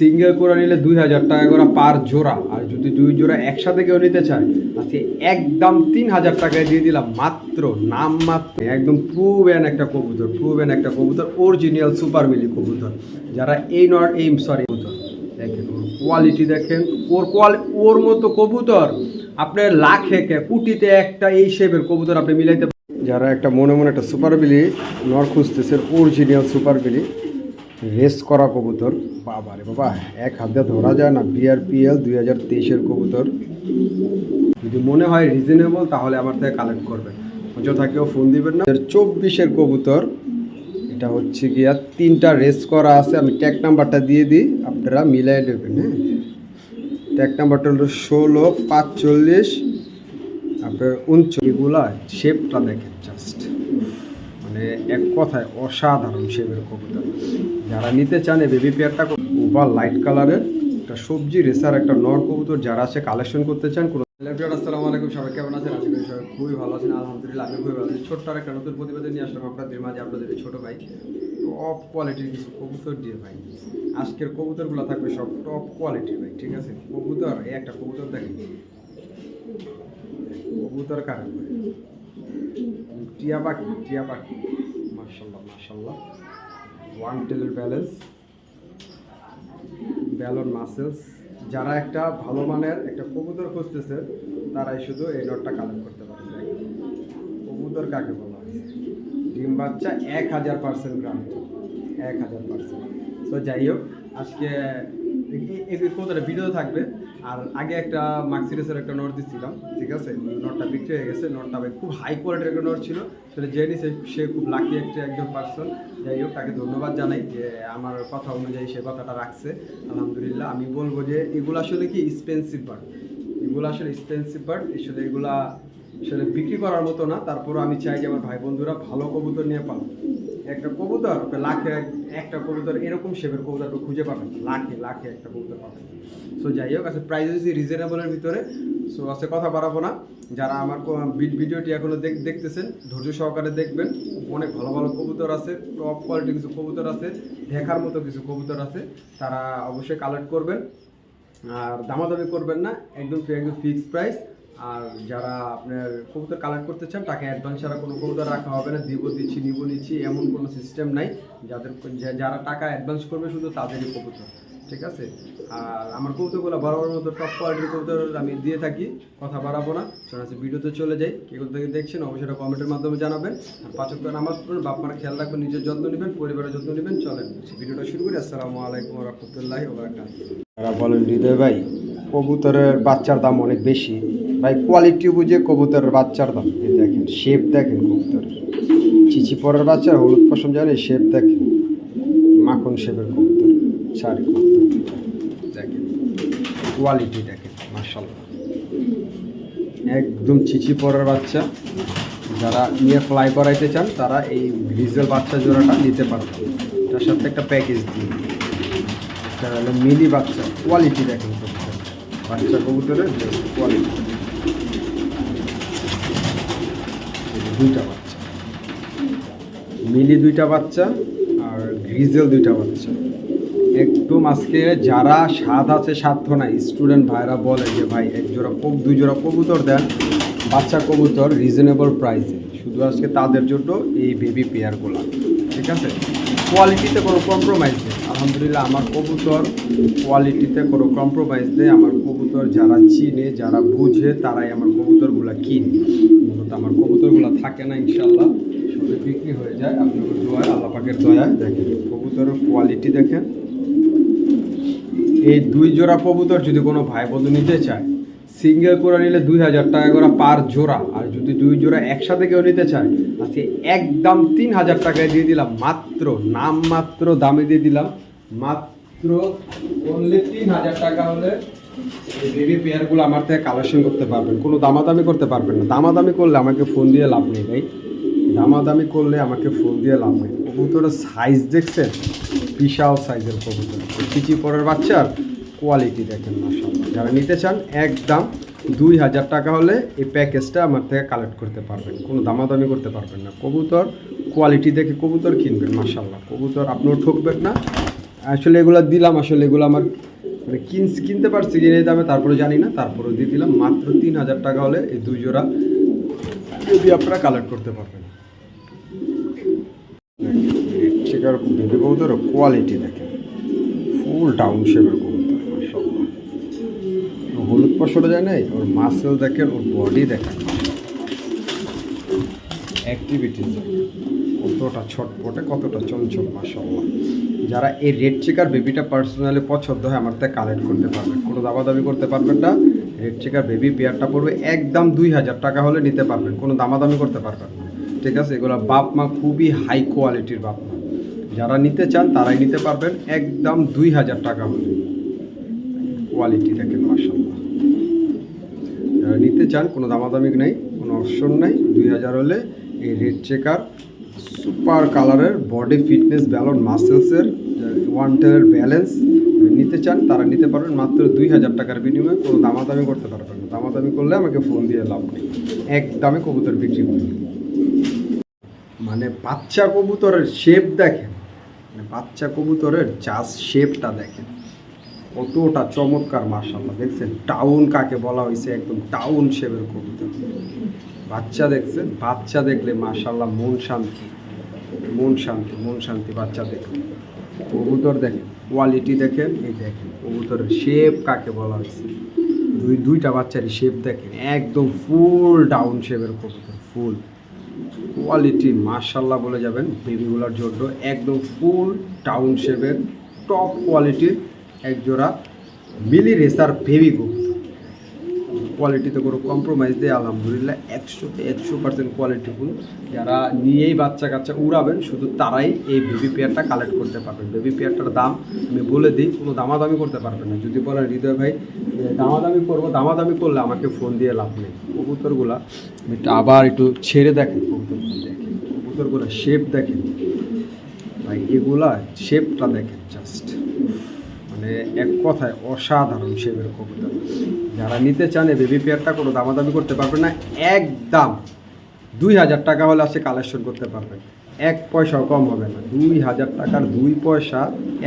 Single করে নিলে দুই হাজার টাকা করে পার জোড়া। আর যদি দুই জোড়া একসাথে কেউ নিতে চায়, আজকে একদম তিন হাজার টাকায় দিয়ে দিলাম মাত্র, নাম মাত্র। একদম প্রুভেন একটা কবুতর প্রুভেন একটা কবুতর অরিজিনাল সুপার মিলি কবুতর। যারা এই নট এই সরি কবুতর। দেখেন, ওর কোয়ালিটি দেখেন, ওর কোয়ালি ওর মতো কবুতর আপনার লাখে কোটিতে একটা এই শেপের কবুতর আপনি মিলাইতে। যারা একটা মনে মনে একটা সুপার বিলি নর খুঁজতেছেন অরিজিনাল সুপার বিলি রেস করা কবুতর। বাবা রে বাবা, এক হাত ধরা যায় না বিআরপিএল দুই হাজার তেইশের কবুতর। যদি মনে হয় রিজনেবল তাহলে আমার থেকে কালেক্ট করবেন। অযথা কেউ ফোন দিবেন না। চব্বিশের কবুতর, এটা হচ্ছে গিয়া তিনটা রেস করা আছে। আমি ট্যাগ নাম্বারটা দিয়ে দিই, আপনারা মিলাই দেবেন হ্যাঁ? ট্যাগ নাম্বারটা হলো ষোলো, পাঁচচল্লিশ, আপনার উনচল্লিশগুলা শেপটা দেখেন জাস্ট এক কথায় অসাধারণ শেপের কবুতর যারা নিতে চান এই বেবি পেয়ারটা ওভার লাইট কালারের একটা সবজি রেসার, একটা নর কবুতর, যারা আছে কালেকশন করতে চান, কোনো আসসালামু আলাইকুম, সবাই কেমন আছেন? আজকে সবাই খুবই ভালো আছেন। আলহামদুলিল্লাহ আমি খুবই ভালো আছি। ছোট্ট আর একটা নতুন প্রতিবেদন নিয়ে আসলাম আপনাদের মাঝে, আপনাদের ছোটো ভাই। টপ কোয়ালিটির কিছু কবুতর দিয়ে ভাই। আজকের কবুতরগুলো থাকবে সব টপ কোয়ালিটির ভাই, ঠিক আছে? কবুতর, এই একটা কবুতর দেখেন। কবুতর কারণ টিয়া পাখি টিয়া পাখি। মার্শাল্লাহ মার্শাল্লাহ ওয়ান টেলের ব্যালেন্স ব্যালন মাসেলস যারা একটা ভালো মানের একটা কবুতর খুঁজতেছে, তারাই শুধু এই নটটা কালেক্ট করতে পারে। কবুতর কাকে বলা হয়? ডিম বাচ্চা এক হাজার পার্সেন্ট গ্রাম এক হাজার পার্সেন্ট তো যাই হোক, আজকে এই- ভিডিও থাকবে। আর আগে একটা মাক্সিরিসের একটা নোট দিচ্ছিলাম, ঠিক আছে? নোটটা বিক্রি হয়ে গেছে নোটটা খুব হাই কোয়ালিটির একটা নোট ছিল। সেটা নিছে সে খুব লাকি একটা একজন পার্সন যাই হোক, তাকে ধন্যবাদ জানাই যে আমার কথা অনুযায়ী সে কথাটা রাখছে। আলহামদুলিল্লাহ, আমি বলব যে এগুলো আসলে কি এক্সপেন্সিভ বার্ড এগুলো আসলে এক্সপেন্সিভ বার্ড আসলে এগুলা আসলে বিক্রি করার মতো না, তারপরও আমি চাই যে আমার ভাই বন্ধুরা ভালো কবুতর নিয়ে পান একটা কবুতর, লাখে একটা কবুতর, এরকম শেপের কবুতর খুঁজে পাবেন লাখে লাখে একটা কবুতর পাবেন। সো যাই হোক আছে প্রাইস হচ্ছে রিজনেবলের ভিতরে সো আছে কথা বাড়াবো না। যারা আমার ভিডিওটি এখনও দেখ- দেখতেছেন, ধৈর্য সহকারে দেখবেন। অনেক ভালো ভালো কবুতর আছে টপ কোয়ালিটির কিছু কবুতর আছে, দেখার মতো কিছু কবুতর আছে, তারা অবশ্যই কালেক্ট করবেন। আর দামাদামি করবেন না, একদম একদম ফিক্সড প্রাইস আর যারা আপনার কবুতর কালেক্ট করতে চান টাকা অ্যাডভান্স ছাড়া কোনো কবুতর রাখা হবে না। দিব, দিচ্ছি, নিব, নিচ্ছি, এমন কোনো সিস্টেম নাই। যাদের যারা টাকা অ্যাডভান্স করবে শুধু তাদেরই কবুতর, ঠিক আছে? আর আমার কবুতরগুলো বরাবর মতো টপ কোয়ালিটির কবুতর আমি দিয়ে থাকি, কথা বাড়াবো না। চলে আসে ভিডিওতে চলে যাই। কে কোথা থেকে দেখছেন অবশ্যই এটা কমেন্টের মাধ্যমে জানাবেন। আর পাঁচক নামাজ পড়ুন বাপ মার খেয়াল রাখবেন নিজের যত্ন নেবেন, পরিবারের যত্ন নেবেন। চলেন ভিডিওটা শুরু করি। আসসালামু আলাইকুম রহমতুল্লাহ তারা বলেন হৃদয় ভাই, কবুতরের বাচ্চার দাম অনেক বেশি। ভাই কোয়ালিটি বুঝে কবুতরের বাচ্চার দাম। দেখেন শেপ দেখেন কবুতরের। চিচি পরের বাচ্চার, হলুদ পশম জানে শেপ দেখেন। মাখন শেপের কবুতর সারি কবুতর। দেখেন কোয়ালিটি দেখেন মার্শাল্লাহ একদম চিচি পরের বাচ্চা। যারা নিয়ে ফ্লাই করাইতে চান, তারা এই ভিজুয়াল বাচ্চা জোড়াটা নিতে পারবেন। তার সাথে একটা প্যাকেজ দিয়ে হলো মিলি বাচ্চা কোয়ালিটি দেখেন কবুতর। বাচ্চা কবুতরের কোয়ালিটি দুইটা বাচ্চা। মিলি দুইটা বাচ্চা আর গ্রিজেল দুইটা বাচ্চা। একদম আজকে যারা স্বাদ আছে, সাধ্য নাই, স্টুডেন্ট ভাইরা বলে যে, ভাই, এক জোড়া কব, দুই জোড়া কবুতর দেন, বাচ্চা কবুতর রিজনেবল প্রাইসে শুধু আজকে তাদের জন্য এই বেবি পেয়ারগুলো ঠিক আছে? কোয়ালিটিতে কোনো কম্প্রোমাইজ নেই। আলহামদুলিল্লাহ, আমার কবুতর কোয়ালিটিতে কোনো কম্প্রোমাইজ নেই, আমার কবুতর যারা চিনে, যারা বুঝে, তারাই আমার কবুতরগুলো কিনে। মূলত আমার কবুতরগুলো থাকে না ইনশাল্লাহ সবে বিক্রি হয়ে যায়। আপনাদের দোয়ায় আল্লাহ পাকের দয়ায়। দেখেন, কবুতরের কোয়ালিটি দেখেন। এই দুই জোড়া কবুতর যদি কোনো ভাই বন্ধু নিতে চায় সিঙ্গেল করে নিলে দুই হাজার টাকা করে পার জোড়া। আর যদি দুই জোড়া একসাথে কেউ নিতে চায়, আজকে একদম তিন হাজার টাকায় দিয়ে দিলাম। মাত্র নাম মাত্র দামে দিয়ে দিলাম। মাত্র অনলি তিন হাজার টাকা হলে বেবি পেয়ারগুলো আমার থেকে কালেকশন করতে পারবেন। কোনো দামাদামি করতে পারবেন না। দামাদামি করলে আমাকে ফোন দিয়ে লাভ নেই ভাই। দামাদামি করলে আমাকে ফোন দিয়ে লাভ নেই। কবুতরের সাইজ দেখছেন? বিশাল সাইজের কবুতর। চিচি পরের বাচ্চার কোয়ালিটি দেখেন মাসাল্লাহ যারা নিতে চান, একদম দুই হাজার টাকা হলে এই প্যাকেজটা আমার থেকে কালেক্ট করতে পারবেন। কোনো দামাদামি করতে পারবেন না। কবুতর কোয়ালিটি দেখে কবুতর কিনবেন মাসাল্লাহ কবুতর আপনিও ঠকবেন না। আসলে এগুলো দিলাম, আসলে এগুলো আমার মানে কিন- কিনতে পারছি, কিনে দামে, তারপরে জানি না তারপরে দিয়ে দিলাম। মাত্র তিন হাজার টাকা হলে এই দুই জোড়া যদি আপনারা কালেক্ট করতে পারবেন। কবুতর কোয়ালিটি দেখেন। ফুল ডাউন শেপের কবুতর হলুদ পশরে যায় নাই? ওর মাসেল দেখেন, ওর বডি দেখেন। অ্যাক্টিভিটিস কতটা ছটপটে, কতটা চঞ্চল, মাশাআল্লাহ। যারা এই রেড চেকার বেবিটা পার্সোনালি পছন্দ হয়, আমার থেকে কালেক্ট করতে পারবেন কোনো দামাদামি করতে পারবেন না। রেড চেকার বেবি পেয়ারটা পড়বে একদম দুই হাজার টাকা হলে নিতে পারবেন। কোনো দামাদামি করতে পারবেন ঠিক আছে? এগুলো বাপ মা খুবই হাই কোয়ালিটির বাপ মা। যারা নিতে চান, তারাই নিতে পারবেন। একদম দুই হাজার টাকা হলে। কোয়ালিটি দেখেন মাসাল্লাহ যারা নিতে চান, কোনো দামাদামি নেই, কোনো অপশন নেই। দুই হাজার হলে এই রেড চেকার সুপার কালারের বডি ফিটনেস ব্যালন মাসেলসের ওয়ান টেলের ব্যালেন্স নিতে চান, তারা নিতে পারবেন মাত্র দুই হাজার টাকার বিনিময়ে। কোনো দামাদামি করতে পারবেন না। দামাদামি করলে আমাকে ফোন দিয়ে লাভ নেই। এক দামে কবুতর বিক্রি করি। মানে বাচ্চা কবুতরের শেপ দেখেন। মানে বাচ্চা কবুতরের জাস্ট শেপটা দেখেন। কতটা চমৎকার মার্শাল্লাহ দেখছেন টাউন কাকে বলা হয়েছে, একদম টাউন শেপের কবুতর। বাচ্চা দেখছেন, বাচ্চা দেখলে মার্শাল্লাহ মন শান্তি। মন শান্তি মন শান্তি বাচ্চা দেখলে কবুতর দেখেন কোয়ালিটি দেখেন এই দেখেন কবুতরের শেপ কাকে বলা হয়েছে? দুই, দুইটা বাচ্চারই শেপ দেখেন একদম ফুল ডাউন শেপের কবুতর ফুল কোয়ালিটি মার্শাল্লাহ বলে যাবেন বেবিগুলোর জন্য একদম ফুল টাউন শেপের টপ কোয়ালিটির এক জোড়া মিলি রেসার বেবি কবুতর। কোয়ালিটিতে কোনো কম্প্রোমাইজ দেয় আলহামদুলিল্লাহ একশোতে একশো পার্সেন্ট কোয়ালিটিফুল যারা নিয়েই বাচ্চা কাচ্চা উড়াবেন, শুধু তারাই এই বেবি পেয়ারটা কালেক্ট করতে পারবেন। বেবি পেয়ারটার দাম আমি বলে দিই, কোনো দামাদামি করতে পারবেন না। যদি বলেন, হৃদয় ভাই দামাদামি করব, দামাদামি করলে আমাকে ফোন দিয়ে লাভ নেই। কবুতরগুলা আমি আবার একটু ছেড়ে দেখেন, কবুতরগুলো দেখেন, কবুতরগুলো শেপ দেখেন। ভাই, এগুলা শেপটা দেখেন জাস্ট মানে এক কথায় অসাধারণ শেপের কবুতর। যারা নিতে চান এই বেবি পেয়ারটা কোনো দামাদামি করতে পারবেন না, একদম দুই হাজার টাকা হলে আসে কালেকশন করতে পারবেন এক পয়সাও কম হবে না। দুই হাজার টাকার দুই পয়সা,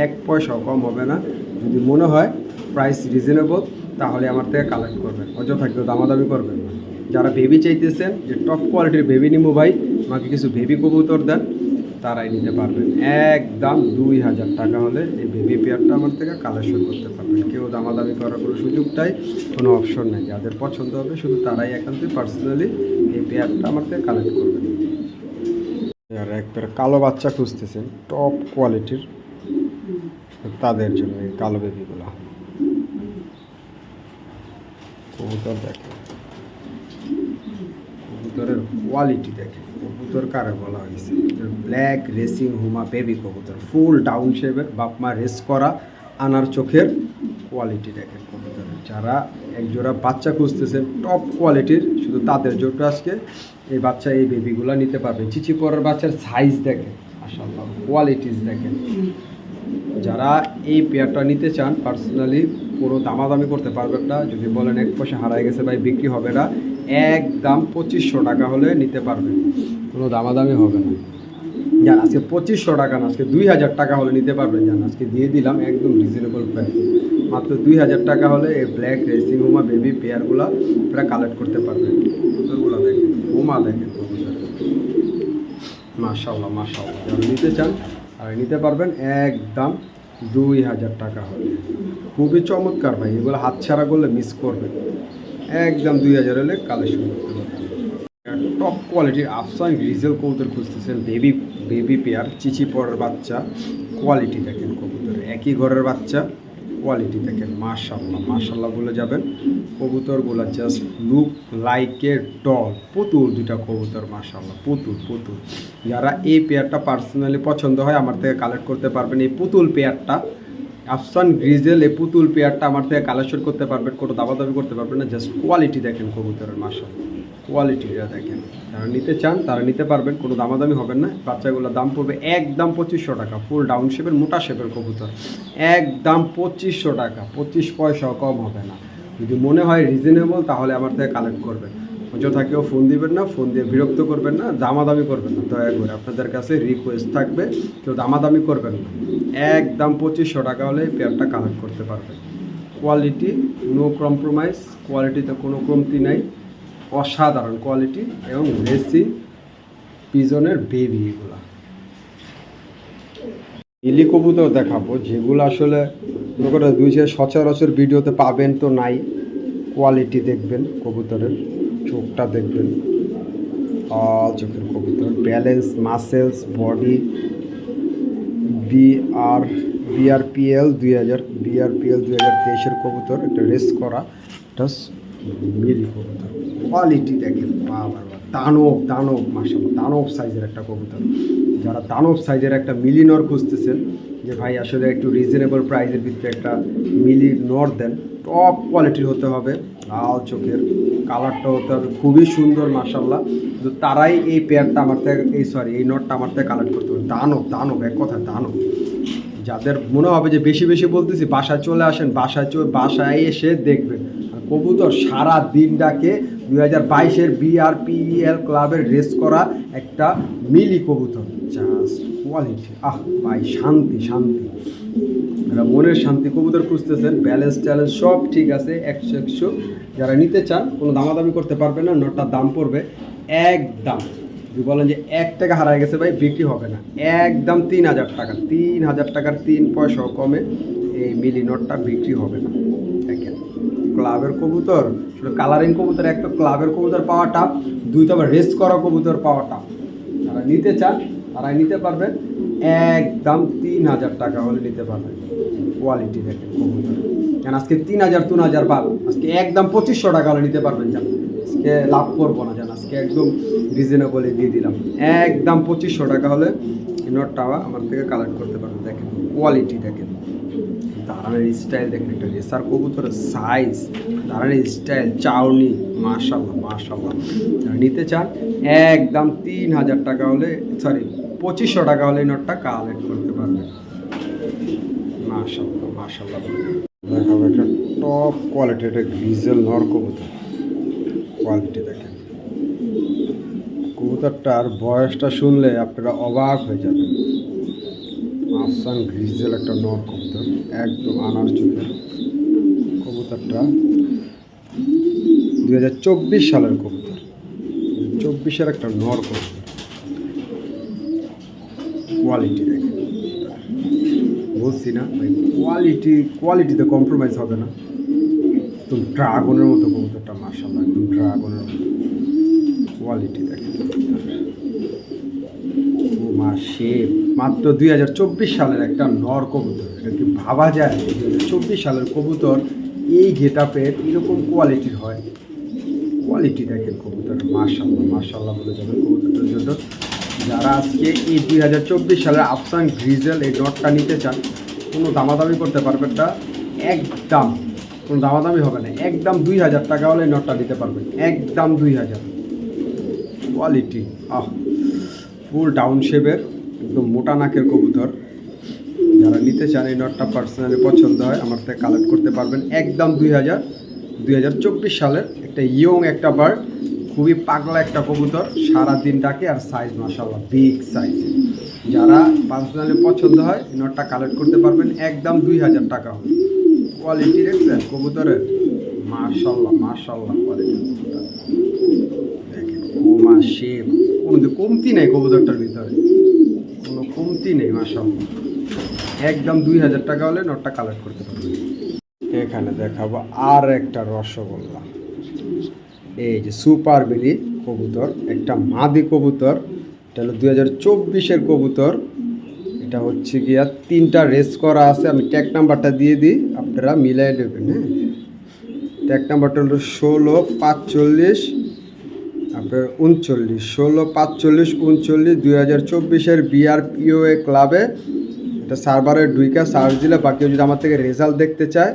এক পয়সাও কম হবে না। যদি মনে হয় প্রাইস রিজনেবল তাহলে আমার থেকে কালেক্ট করবেন। অযথা কেউ দামাদামি করবেন না। যারা বেবি চাইতেছেন, যে টপ কোয়ালিটির বেবি নিমু ভাই, আমাকে কিছু বেবি কবুতর দেন। তারাই নিতে পারবেন একদম দুই হাজার টাকা হলে এই বেবি পেয়ারটা আমার থেকে কালেকশন করতে পারবেন কেউ দামাদামি করার কোনো সুযোগটাই কোনো অপশন নেই। যাদের পছন্দ হবে শুধু তারাই একান্তই পার্সোনালি এই পেয়ারটা আমার থেকে কালেক্ট করবেন আর এক পেয়ার কালো বাচ্চা খুঁজতেছেন টপ কোয়ালিটির তাদের জন্য এই কালো বেবিগুলো কবুতর দেখেন। কবুতরের কোয়ালিটি দেখে। কবুতর কারে বলা হয়েছে? ব্ল্যাক রেসিং হুমা বেবি কবুতর ফুল ডাউন শেপের বাপমা রেস করা, আনার চোখের কোয়ালিটি দেখেন কবুতরের। যারা একজোড়া বাচ্চা খুঁজতেছেন টপ কোয়ালিটির শুধু তাদের জন্য আজকে এই বাচ্চা, এই বেবিগুলো নিতে পারবে। চিচি পরের বাচ্চার সাইজ দেখেন মাশাআল্লাহ কোয়ালিটিস দেখেন যারা এই পেয়ারটা নিতে চান পার্সোনালি পুরো দামাদামি করতে পারবেন না। যদি বলেন এক পয়সা হারায় গেছে ভাই, বিক্রি হবে না। একদম পঁচিশশো টাকা হলে নিতে পারবেন কোনো দামাদামি হবে না। জান, আজকে পঁচিশশো টাকা না, আজকে দুই হাজার টাকা হলে নিতে পারবেন জান, আজকে দিয়ে দিলাম একদম রিজনেবল প্রাইস মাত্র দুই হাজার টাকা হলে এই ব্ল্যাক রেসিং হোমা বেবি পেয়ারগুলো আপনারা কালেক্ট করতে পারবেন কবুতরগুলো দেখেন হোমা দেখেন মাশাল্লাহ মাশাল্লাহ যারা নিতে চান আর নিতে পারবেন একদম দুই হাজার টাকা হলে। খুবই চমৎকার ভাই, এগুলো হাতছাড়া করলে মিস করবেন। একদম দুই হাজার হলে কালেকশন করতে পারবেন টপ কোয়ালিটির আফসান রিজেল কবুতর খুঁজতেছেন বেবি বেবি পেয়ার চিচি পরের বাচ্চা। কোয়ালিটি দেখেন কবুতর একই ঘরের বাচ্চা। কোয়ালিটি দেখেন মাশাল্লাহ মার্শাল্লাহ বলে যাবেন। কবুতরগুলো জাস্ট লুক লাইক ডল পুতুল দুটা কবুতর মার্শাল্লাহ পুতুল পুতুল যারা এই পেয়ারটা পার্সোনালি পছন্দ হয়, আমার থেকে কালেক্ট করতে পারবেন এই পুতুল পেয়ারটা আফসান গ্রিজেল এই পুতুল পেয়ারটা আমার থেকে কালেকশন করতে পারবেন, কোনো দাবাদাবি করতে পারবেন না জাস্ট কোয়ালিটি দেখেন কবুতরের মাশাল্লাহ কোয়ালিটিটা দেখেন। যারা নিতে চান, তারা নিতে পারবেন, কোনো দামাদামি হবেন না। বাচ্চাগুলোর দাম পড়বে একদম পঁচিশশো টাকা ফুল ডাউন শেপের মোটা শেপের কবুতর। একদম পঁচিশশো টাকা, পঁচিশ পয়সাও কম হবে না। যদি মনে হয় রিজনেবল তাহলে আমার থেকে কালেক্ট করবেন। অযথা কেউ ফোন দিবেন না ফোন দিয়ে বিরক্ত করবেন না, দামাদামি করবেন না, দয়া করে। আপনাদের কাছে রিকোয়েস্ট থাকবে, কেউ দামাদামি করবেন না। একদম পঁচিশশো টাকা হলে পেয়ারটা কালেক্ট করতে পারবেন। কোয়ালিটি নো কম্প্রোমাইজ কোয়ালিটিতে কোনো কমতি নাই। অসাধারণ কোয়ালিটি এবং রেসিং পিজনের বেবি এগুলা। ইলি কবুতর দেখাবো, যেগুলো আসলে মনে করে দুই সচরাচর ভিডিওতে পাবেন তো নাই। কোয়ালিটি দেখবেন কবুতরের। চোখটা দেখবেন। চোখের কবুতর balance muscles body B R, B R P L দুই হাজার, বিআরপিএল দুই হাজার তেইশের কবুতর, একটা রেস করা এটা মিলি কবুতর। কোয়ালিটি দেখেন বাবা দানব দানব মাসে দানব সাইজের একটা কবুতর। যারা দানব সাইজের একটা মিলি নর খুঁজতেছেন, যে ভাই আসলে একটু রিজনেবল প্রাইসের ভিতরে একটা মিলি নর দেন টপ কোয়ালিটির হতে হবে। লাল চোখের কালারটা হতে হবে। খুবই সুন্দর মাসাল্লাহ কিন্তু তারাই এই পেয়ারটা আমার থেকে, এই সরি এই নটটা আমার থেকে কালেক্ট করতে হবে। দানব দানব, এক কথা দানব। যাদের মনে হবে যে বেশি বেশি বলতেছি, বাসায় চলে আসেন, বাসায় চলে বাসায় এসে দেখবেন। কবুতর সারা দিন ডাকে দুই হাজার বাইশের বিআরপিএল ক্লাবের রেস করা একটা মিলি কবুতর। জাস্ট কোয়ালিটি আহ, ভাই, শান্তি শান্তি। এরা মনের শান্তি কবুতর খুঁজতেছেন ব্যালেন্স ট্যালেন্স সব ঠিক আছে, একশো একশো। যারা নিতে চান, কোনো দামাদামি করতে পারবেন না নটটার দাম পড়বে একদম। যদি বলেন যে এক টাকা হারায় গেছে ভাই, বিক্রি হবে না। একদম তিন হাজার টাকা, তিন হাজার টাকার তিন পয়সাও কমে এই মিলি নটটা বিক্রি হবে না। ক্লাবের কবুতর, শুধু কালারিং কবুতর এক তো ক্লাবের কবুতর পাওয়াটা দুই তো আবার রেস করা কবুতর পাওয়া টাপ যারা নিতে চান, তারাই নিতে পারবেন। একদম তিন হাজার টাকা হলে নিতে পারবেন কোয়ালিটি দেখেন কেন আজকে তিন হাজার তিন হাজার বাদ। আজকে একদম পঁচিশশো টাকা হলে নিতে পারবেন জান। আজকে লাভ করব না জান। আজকে একদম রিজনেবলে দিয়ে দিলাম। একদম পঁচিশশো টাকা হলে নোটটা আমার থেকে কালেক্ট করতে পারবেন। দেখেন কোয়ালিটি দেখেন। দাঁড়ানোর স্টাইল দেখেন একটা রেসার কবুতরের সাইজ দাঁড়ানোর স্টাইল চাউনি মাশাল্লাহ মাশাল্লাহ নিতে চান, একদম তিন হাজার টাকা হলে সরি পঁচিশশো টাকা হলে নোটটা কালেক্ট করতে পারবেন মাশাল্লাহ মাশাল্লাহ দেখাবো একটা টপ কোয়ালিটির একটা গ্রিজেল নর কবুতর। কোয়ালিটি দেখেন। কবুতরটার বয়সটা শুনলে আপনারা অবাক হয়ে যাবেন। আসান গ্রিজেল একটা নর কবুতর, একদম আনার চোখের কবুতরটা দুই হাজার চব্বিশ সালের কবুতর। চব্বিশের একটা নর কবুতর। কোয়ালিটি দেখেন বলছি না ভাই কোয়ালিটি কোয়ালিটিতে কম্প্রোমাইজ হবে না। একদম ড্রাগনের মতো কবুতরটা মার্শাল্লাহ একদম ড্রাগনের মতো। কোয়ালিটি মা শেপ মাত্র দুই হাজার চব্বিশ সালের একটা নর কবুতর। এটা কি ভাবা যায়? দুই চব্বিশ সালের কবুতর, এই গেট আপের এরকম কোয়ালিটির হয়। কোয়ালিটি দেখেন কবুতর মার্শাল্লাহ মার্শাল্লাহ বলে যাবেন কবুতরটার জন্য। যারা আজকে এই দুই হাজার চব্বিশ সালের আফসান গ্রিজেল এই নটটা নিতে চান, কোনো দামাদামি করতে পারবেন না। একদম, কোনো দামাদামি হবে না। একদম দুই হাজার টাকা হলে নটটা দিতে পারবেন। একদম দুই হাজার। কোয়ালিটি, আহ, ফুল ডাউন শেপের, একদম মোটা নাকের কবুতর। যারা নিতে চান এই নটটা পার্সোনালি পছন্দ হয়, আমার থেকে কালেক্ট করতে পারবেন। একদম দুই হাজার, দুই সালের একটা ইয়ং একটা বার্ড। খুবই পাগলা একটা কবুতর সারা দিন ডাকে আর সাইজ মাসাল্লাহ বিগ সাইজ যারা পার্সোনালি পছন্দ হয় নটটা কালেক্ট করতে পারবেন, একদম দুই হাজার টাকা হবে। কোয়ালিটি দেখছেন? কবুতরের মার্শাল্লাহ মার্শাল্লাহ কোয়ালিটির কবুতর। দেখেন কোমা শেপ কোনো কমতি নেই কবুতরটার ভিতরে। কোনো কমতি নেই মার্শাল্লাহ একদম দুই হাজার টাকা হলে নটটা কালেক্ট করতে পারবেন। এখানে দেখাবো আর একটা রসগোল্লা। এই যে সুপার বিলি কবুতর, একটা মাদি কবুতর, এটা হলো দুই হাজার চব্বিশের কবুতর। এটা হচ্ছে গিয়া তিনটা রেস করা আছে, আমি ট্যাগ নাম্বারটা দিয়ে দিই, আপনারা মিলাই নেবেন হ্যাঁ? ট্যাগ নাম্বারটা হলো ষোলো, পাঁচচল্লিশ, আপনার উনচল্লিশ, ষোলো, পাঁচচল্লিশ, উনচল্লিশ, দুই হাজার চব্বিশের বিআরপিওএ ক্লাবে এটা সার্ভারের ডুইকা সার্চ দিলে বাকিও যদি আমার থেকে রেজাল্ট দেখতে চায়,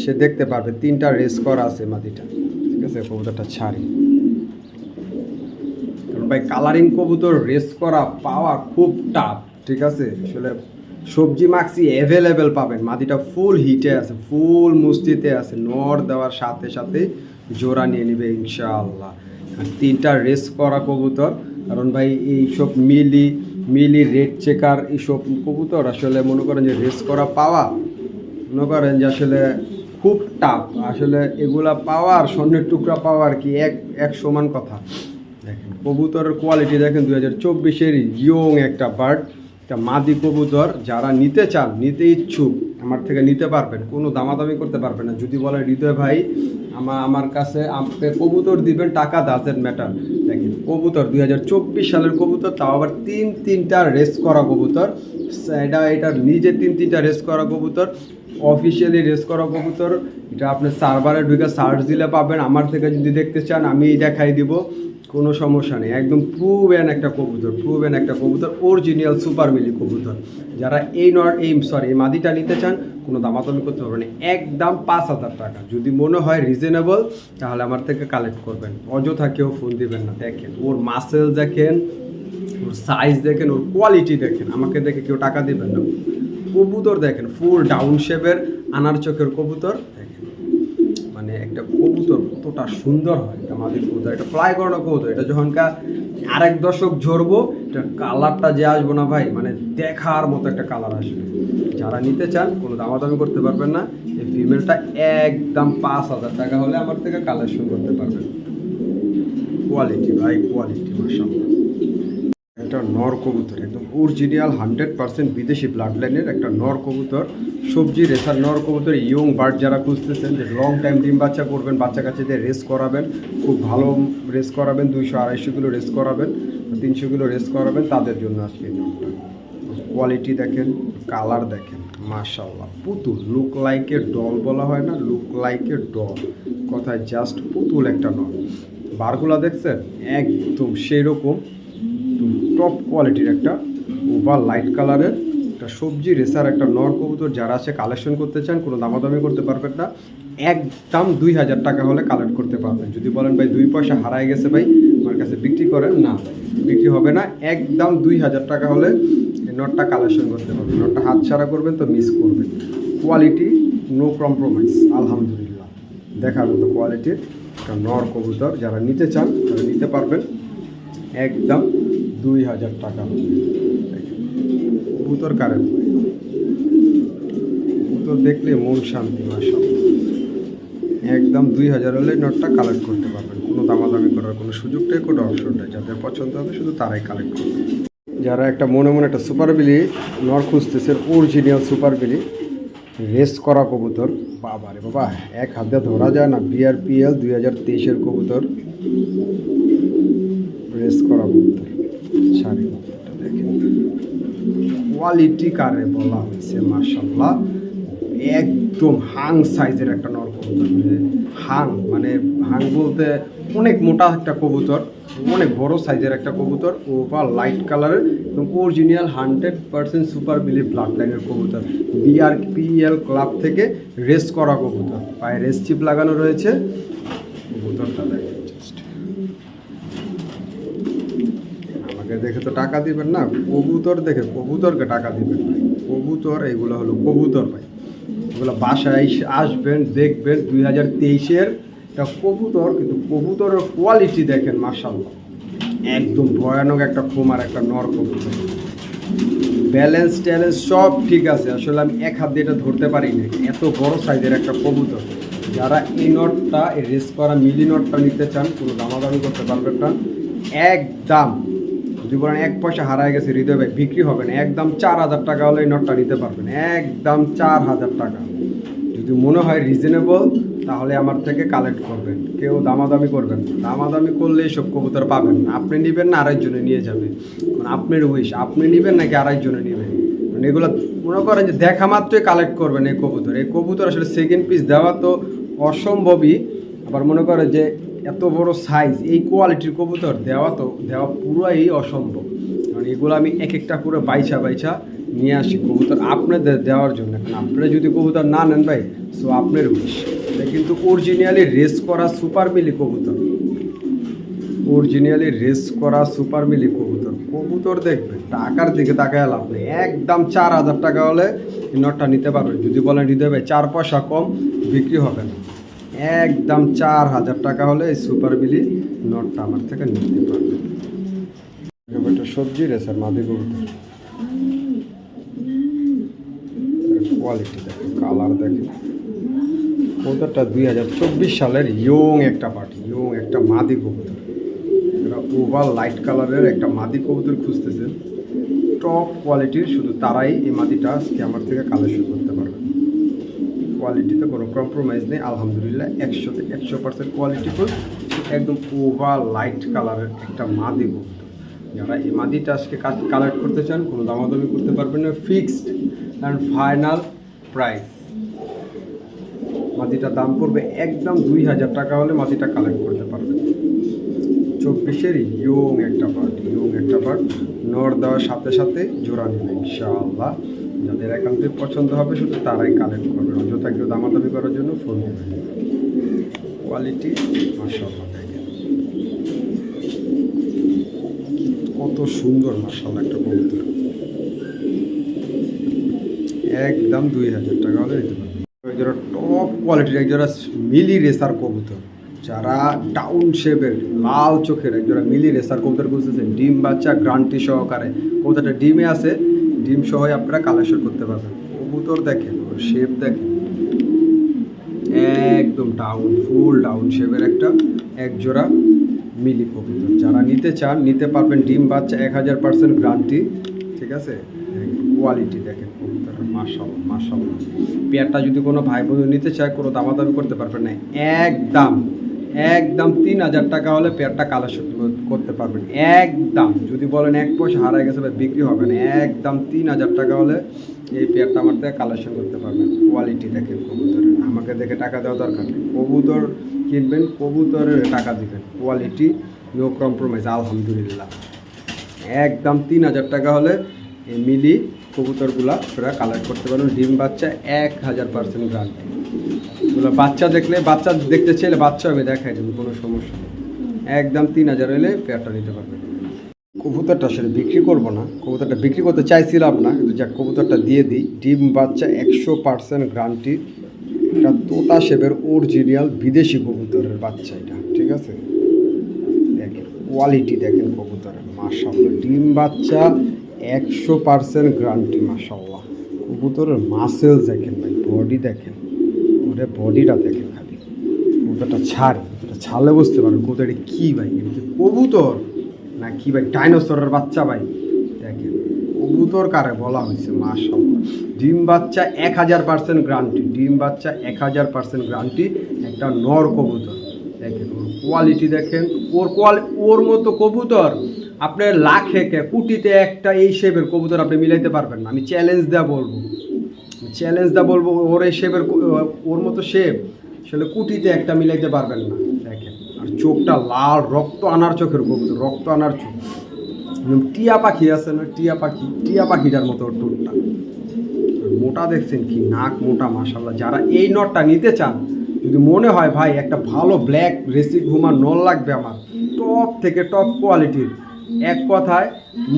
সে দেখতে পারবে, তিনটা রেস করা আছে ঠিক আছে কবুতরটা ছাড়ি। কারণ ভাই কালারিং কবুতর রেস করা, পাওয়া খুব টাফ ঠিক আছে? আসলে সবজি মাখছি অ্যাভেলেবেল পাবেন। মাটিটা ফুল হিটে আছে ফুল মুস্তিতে আছে। নর দেওয়ার সাথে সাথে জোড়া নিয়ে নেবে ইনশাআল্লাহ। তিনটা রেস করা কবুতর। কারণ ভাই, এইসব মিলি মিলি রেড চেকার এইসব কবুতর আসলে মনে করেন যে রেস করা, পাওয়া, মনে করেন যে আসলে খুব টাফ আসলে এগুলা পাওয়ার, স্বর্ণের টুকরা পাওয়ার কি এক এক সমান কথা? দেখেন, কবুতরের কোয়ালিটি দেখেন দু হাজার চব্বিশের ইয়ং একটা বার্ড একটা মাদি কবুতর। যারা নিতে চান, নিতে ইচ্ছুক, আমার থেকে নিতে পারবেন, কোনো দামাদামি করতে পারবেন না। যদি বলেন, হৃদয় ভাই আমার আমার কাছে আপনি কবুতর দিবেন, টাকা ডাজেন্ট ম্যাটার দেখেন, কবুতর, দুই হাজার চব্বিশ সালের কবুতর, তাও আবার তিন, তিনটা রেস করা কবুতর। এটা এটা নিজে তিন, তিনটা রেস করা কবুতর। অফিসিয়ালি রেস করা কবুতর। এটা আপনার সার্ভারে ঢুকে সার্চ দিলে পাবেন। আমার থেকে যদি দেখতে চান, আমি দেখাই দিব। কোনো সমস্যা নেই। একদম প্রুভেন একটা কবুতর প্রুভেন একটা কবুতর অরিজিনাল সুপার মিলি কবুতর। যারা এই নট এই সরি এই মাদিটা নিতে চান, কোনো দামাদামি করতে পারবেন একদম পাঁচ হাজার টাকা। যদি মনে হয় রিজনেবল তাহলে আমার থেকে কালেক্ট করবেন। অযথা কেউ ফোন দিবেন না। দেখেন, ওর মাসেল দেখেন, ওর সাইজ দেখেন, ওর কোয়ালিটি দেখেন। আমাকে দেখে কেউ টাকা দেবেন না। কবুতর দেখেন ফুল ডাউন শেপের আনার চোখের কবুতর দেখেন। মানে একটা কবুতর কতটা সুন্দর হয় একটা মাদির কবুতর, এটা ফ্লাই করানো কবুতর, এটা যখনকার আরেক দশক ঝরবো, এটা কালারটা যে আসব না ভাই মানে দেখার মতো একটা কালার আসবে। যারা নিতে চান, কোনো দামাদামি করতে পারবেন না, এই ফিমেলটা একদম পাঁচ হাজার টাকা হলে আমার থেকে কালেকশন করতে পারবেন। কোয়ালিটি ভাই কোয়ালিটি মাসাল্লাহ একটা নর কবুতর, একদম অরিজিনাল হান্ড্রেড পার্সেন্ট বিদেশি ব্লাড লাইনের একটা নর কবুতর, সবজি রেসার নর কবুতর ইয়ং বার্ড যারা খুঁজতেছেন, যে লং টাইম ডিম বাচ্চা করবেন, বাচ্চা কাচ্চাদের রেস করাবেন, খুব ভালো রেস করাবেন, দুইশো আড়াইশো কিলো রেস করাবেন, তিনশো কিলো রেস করাবেন, তাদের জন্য আজকে কোয়ালিটি দেখেন কালার দেখেন মাশাল্লাহ পুতুল লুক লাইকের ডল বলা হয় না লুক লাইকের ডল কথায় জাস্ট পুতুল একটা নল বারগুলা দেখছেন? একদম সেই রকম টপ কোয়ালিটির একটা ওভার লাইট কালারের একটা সবজি রেসার, একটা নর কবুতর যারা আছে কালেকশন করতে চান, কোনো দামাদামি করতে পারবেন না। একদম দুই হাজার টাকা হলে কালেক্ট করতে পারবেন। যদি বলেন, ভাই, দুই পয়সা হারায় গেছে, ভাই, আমার কাছে বিক্রি করেন, না, বিক্রি হবে না। একদম দুই হাজার টাকা হলে নটটা কালেকশন করতে পারবেন। নটটা হাত ছাড়া করবেন তো মিস করবেন। কোয়ালিটি নো কম্প্রোমাইজ আলহামদুলিল্লাহ। দেখার মতো কোয়ালিটির একটা নর কবুতর যারা নিতে চান, তারা নিতে পারবেন। একদম দুই হাজার টাকা। কবুতর কারেন্ট কবুতর দেখলে মন শান্তি মাসা একদম দুই হাজার হলে নোটটা কালেক্ট করতে পারবেন। কোনো দামাদামি করার কোনো সুযোগটাই কোনো অপশনটাই যাদের পছন্দ হবে শুধু তারাই কালেক্ট করবে। যারা একটা মনে মনে একটা সুপার বিলি নর খুঁজতেছে অরিজিনাল সুপার বিলি রেস করা কবুতর বাবা রে বাবা, এক হাতে ধরা যায় না। বিআরপিএল দুই হাজার তেইশের কবুতর রেস করা কবুতর ছাড়ি কবুতরটা দেখেন কোয়ালিটি কারে বলা হয়েছে মার্শাল্লাহ একদম হাং সাইজের একটা নর কবুতর মানে হাং মানে হাং বলতে অনেক মোটা একটা কবুতর, অনেক বড় সাইজের একটা কবুতর, ওভার লাইট কালারের এবং অরিজিনাল হান্ড্রেড পার্সেন্ট সুপার বিলি ব্লাড লাইনের কবুতর, বিআরপিএল ক্লাব থেকে রেস করা কবুতর। পায়ে রেস চিপ লাগানো রয়েছে। কবুতরটা দেখেন। জাস্ট দেখে তো টাকা দিবেন না, কবুতর দেখে কবুতরকে টাকা দিবেন ভাই কবুতর এগুলো হলো কবুতর ভাই। এগুলো বাসায় আসবেন, দেখবেন দুই হাজার তেইশের একটা কবুতর, কিন্তু কবুতরের কোয়ালিটি দেখেন মার্শাল্লাহ একদম ভয়ানক একটা খোমার একটা নর কবুতর। ব্যালেন্স ট্যালেন্স সব ঠিক আছে, আসলে আমি এক হাত দিয়ে এটা ধরতে পারি না এত বড় সাইজের একটা কবুতর। যারা এই নটটা রেস করা মিলি নটটা নিতে চান, কোনো দামাদামি করতে পারবেন না। একদম যদি বলেন এক পয়সা হারায় গেছে হৃদয় ভাই, বিক্রি হবে না। একদম চার হাজার টাকা হলে এই নটটা নিতে পারবেন। একদম চার হাজার টাকা। যদি মনে হয় রিজনেবল তাহলে আমার থেকে কালেক্ট করবেন। কেউ দামাদামি করবেন দামাদামি করলে সব কবুতর পাবেন না। আপনি নেবেন না আড়াইজনে নিয়ে যাবে। মানে আপনার উইশ আপনি নেবেন নাকি আড়াইজনে নেবেন মানে এগুলো মনে করেন যে দেখা মাত্রই কালেক্ট করবেন এই কবুতর। এই কবুতর আসলে সেকেন্ড পিস দেওয়া তো অসম্ভবই। আবার মনে করে যে এত বড় সাইজ এই কোয়ালিটির কবুতর দেওয়া তো, দেওয়া পুরোই অসম্ভব। কারণ এগুলো আমি এক একটা করে বাইছা বাইছা নিয়ে আসি কবুতর আপনাদের দেওয়ার জন্য। কারণ আপনারা যদি কবুতর না নেন ভাই সো আপনার উইশ কিন্তু অরিজিনালি রেস করা সুপার মিলি কবুতর। অরিজিনালি রেস করা সুপার মিলি কবুতর। কবুতর দেখবেন টাকার দিকে তাকায় লাভ নেই। একদম চার হাজার টাকা হলে নটটা নিতে পারবেন যদি বলেন, হৃদয় ভাই, চার পয়সা কম বিক্রি হবে না। একদম চার হাজার টাকা হলে এই সুপার মিলি নটটা আমার থেকে নিতে পারবে। সবজি রেসার মাদি কবুতর কোয়ালিটি দেখেন কালার দেখেন কবুতরটা দুই হাজার চব্বিশ সালের ইয়ং একটা পার্টি ইয়ং একটা মাদি কবুতর। এরা ওভার লাইট কালারের একটা মাদি কবুতর খুঁজতেছেন টপ কোয়ালিটির শুধু তারাই এই মাদিটা আজকে আমার থেকে কালেকশন করতে কোয়ালিটিতে কোনো কম্প্রোমাইজ নেই, আলহামদুলিল্লাহ, একশোতে একশো পার্সেন্ট কোয়ালিটিফুল একদম ওভার লাইট কালারের একটা মাদি কবুতর যারা এই মাদিটা আজকে কালেক্ট করতে চান, কোনো দামাদামি করতে পারবেন না ফিক্সড অ্যান্ড ফাইনাল প্রাইস মাটিটার দাম পড়বে একদম দুই হাজার টাকা হলে মাটিটা কালেক্ট করতে পারবেন। চব্বিশের ইয়ং একটা পার্ট ইয়ং একটা পার্ট নর দেওয়ার সাথে সাথে জোড়া নেবে ইনশাআল্লাহ। যাদের একান্তে পছন্দ হবে, শুধু তারাই কালেক্ট করবে। অযথা কেউ দামাদামি করার জন্য ফোন দেবে কোয়ালিটি দেখেন। কত সুন্দর মার্শাল্লাহ একটা কবুতর। একদম দুই হাজার টাকা হলে দিতে পারবেন যারা টপ কোয়ালিটির একজোড়া মিলি রেসার কবুতর। যারা ডাউন শেপের লাল চোখের, একজোড়া মিলি রেসার কবুতর খুঁজতেছেন। ডিম বাচ্চা, গ্রান্টি সহকারে। কবুতরটা ডিমে আছে ডিম সহ আপনারা কালেকশন করতে পারবেন। কবুতর দেখেন শেপ দেখেন। একদম ডাউন ফুল ডাউন শেপের একটা এক জোড়া মিলি কবুতর। যারা নিতে চান, নিতে পারবেন ডিম বাচ্চা এক হাজার পার্সেন্ট গ্রান্টি ঠিক আছে? কোয়ালিটি দেখেন কবুতরের মাসাল মাসাল পেয়ারটা যদি কোনো ভাই বোন নিতে চায়, কোনো দামাদামি করতে পারবেন না, একদম একদম তিন হাজার টাকা হলে পেয়ারটা কালেকশন করতে পারবেন। একদম। যদি বলেন এক পয়সা হারাই গেছে বা বিক্রি হবে না। একদম তিন হাজার টাকা হলে এই পেয়ারটা আমার থেকে কালেকশন করতে পারবেন। কোয়ালিটি দেখেন কবুতরের। আমাকে দেখে টাকা দেওয়া দরকার নেই। কবুতর কিনবেন, কবুতরের টাকা দিবেন। কোয়ালিটি নো কম্প্রোমাইজ আলহামদুলিল্লাহ। একদম তিন হাজার টাকা হলে মিলি কবুতরগুলা আপনারা কালেক্ট করতে পারেন। ডিম বাচ্চা এক হাজার পার্সেন্ট গ্রান্টি এগুলো বাচ্চা দেখলে, বাচ্চা দেখতে চাইলে বাচ্চা হবে দেখাই দেবো, কোনো সমস্যা নেই। একদম তিন হাজার হলে পেয়ারটা নিতে পারবেন। কবুতরটা আসলে বিক্রি করব না। কবুতরটা বিক্রি করতে চাইছিলাম না, কিন্তু যাক, কবুতরটা দিয়ে দিই। ডিম বাচ্চা একশো পার্সেন্ট গ্রান্টি এটা তোতা শেপের অরিজিনাল বিদেশি কবুতরের বাচ্চা এটা, ঠিক আছে? দেখেন কোয়ালিটি দেখেন কবুতরের মাশাল্লাহ ডিম বাচ্চা একশো পার্সেন্ট গ্রান্টি মাশাল্লাহ কবুতরের মাসেল দেখেন ভাই বডি দেখেন ওটা বডিটা দেখেন খালি। কবুতরটা ছাড়ে, কবুতরটা ছাড়লে বুঝতে পারবেন কবুতরটা কী ভাই এটা কবুতর না কি ভাই ডাইনোসরের বাচ্চা ভাই? দেখেন, কবুতর কারে বলা হয়েছে মাশাল্লাহ ডিম বাচ্চা এক হাজার পার্সেন্ট গ্রান্টি ডিম বাচ্চা এক হাজার পার্সেন্ট গ্রান্টি একটা নর কবুতর। দেখেন, ওর কোয়ালিটি দেখেন, ওর কোয়ালি ওর মতো কবুতর আপনার লাখে কুটিতে একটা এই শেপের কবুতর আপনি মিলাইতে পারবেন না। আমি চ্যালেঞ্জ দেওয়া বলব। চ্যালেঞ্জ দেওয়া বলব, ওর এই শেপের ওর মতো শেপ আসলে কুটিতে একটা মিলাইতে পারবেন না। দেখেন, আর চোখটা লাল, রক্ত আনার চোখের কবুতর, রক্ত আনার চোখ। টিয়া পাখি আছে না, টিয়া পাখি, টিয়া পাখিটার মতো ওর টোটটা মোটা দেখছেন কি নাক মোটা মাসাল্লাহ যারা এই নটটা নিতে চান, যদি মনে হয়, ভাই, একটা ভালো ব্ল্যাক রেসি ঘুমা নল লাগবে আমার। টপ থেকে টপ কোয়ালিটির এক কথায়,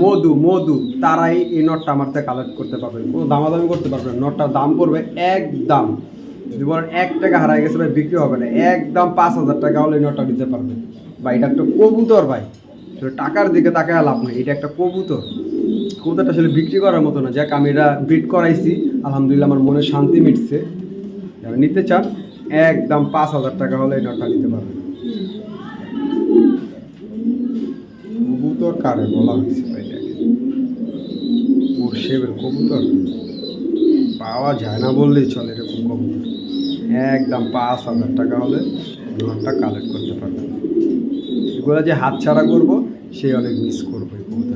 মধু মধু, তারাই এই নটটা আমার থেকে কালেক্ট করতে পারবেন কোনো দামাদামি করতে পারবেন নটটার দাম পড়বে একদম। যদি বলেন এক টাকা হারাই গেছে ভাই, বিক্রি হবে না। একদম পাঁচ হাজার টাকা হলে এই নটটা দিতে পারবে। বা এটা একটা কবুতর ভাই। টাকার দিকে তাকায় লাভ নেই। এটা একটা কবুতর। কবুতরটা আসলে বিক্রি করার মতো না। যাক, আমি এটা ব্রিড করাইছি। আলহামদুলিল্লাহ আমার মনে শান্তি মিটছে। যারা নিতে চান, একদম পাঁচ হাজার টাকা হলে এই নটটা নিতে পারবেন কবুতর কারে বলা হয়েছে ওর শেপের কবুতর? পাওয়া যায় না বললেই চলে এরকম কবুতর। একদম পাঁচ হাজার টাকা হলে ঘরটা কালেক্ট করতে পারবেন এগুলো যে হাত ছাড়া করব, সে অনেক মিস করব এই কবুতর